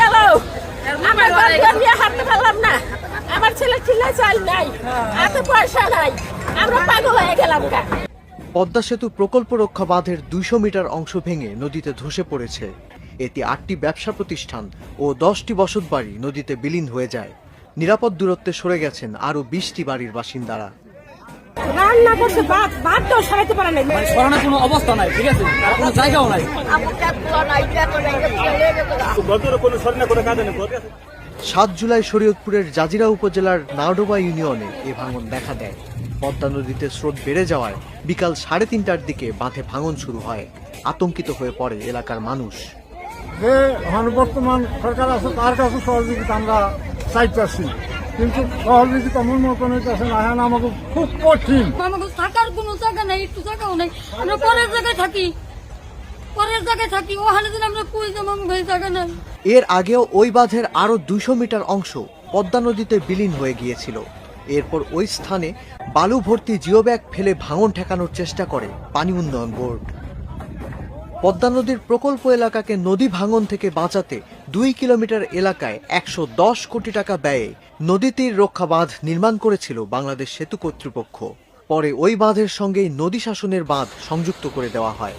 গেল। আমার বাচ্চা নিয়ে হাঁটতে পারলাম না। আমার ছেলে ছেলে চাল নাই এত পয়সা নাই। আমরা পাগল হয়ে গেলাম গা। পদ্মা সেতু প্রকল্প রক্ষা বাঁধের দুইশো মিটার অংশ ভেঙে নদীতে ধসে পড়েছে। এতে আটটি ব্যবসা প্রতিষ্ঠান ও দশটি বসত বাড়ি নদীতে বিলীন হয়ে যায়। নিরাপদ দূরত্বে সরে গেছেন আরও বিশটি বাড়ির বাসিন্দারা। রান্না করছে ভাত ভাত তো সরাইতে পারে নাই। মানে সরানোর কোনো অবস্থা নাই ঠিক আছে? আর কোনো জায়গাও নাই। সাত জুলাই শরীয়তপুরের জাজিরা উপজেলার নাওডোবা ইউনিয়নে এ ভাঙন দেখা দেয়। পদ্মা নদীতে স্রোত বেড়ে যাওয়ায় বিকাল সাড়ে তিনটার দিকে বাঁধে ভাঙন শুরু হয়। আতঙ্কিত হয়ে পড়ে এলাকার মানুষ। যে বর্তমান সরকার আছে তার কাছে সহযোগিতা আমরা চাইতেছি কিন্তু সহযোগিতা মন মতন হইতেছে না এখন আমাকে খুব কঠিন। আমাকে থাকার কোনো জায়গা নাই একটু জায়গাও নাই। আমরা পরের জায়গায় থাকি। পরের জায়গায় থাকি ওখানে দিন আমরা কই যাব আমাকে জায়গা নাই। এর আগেও ওই বাঁধের আরও দুশো মিটার অংশ পদ্মা নদীতে বিলীন হয়ে গিয়েছিল। এরপর ওই স্থানে বালু ভর্তি জিও ব্যাগ ফেলে ভাঙন ঠেকানোর চেষ্টা করে পানি উন্নয়ন বোর্ড। পদ্মা নদীর প্রকল্প এলাকাকে নদী ভাঙন থেকে বাঁচাতে দুই কিলোমিটার এলাকায় একশো দশ কোটি টাকা ব্যয়ে নদী তীর রক্ষা বাঁধ নির্মাণ করেছিল বাংলাদেশ সেতু কর্তৃপক্ষ। পরে ওই বাঁধের সঙ্গেই নদী শাসনের বাঁধ সংযুক্ত করে দেওয়া হয়।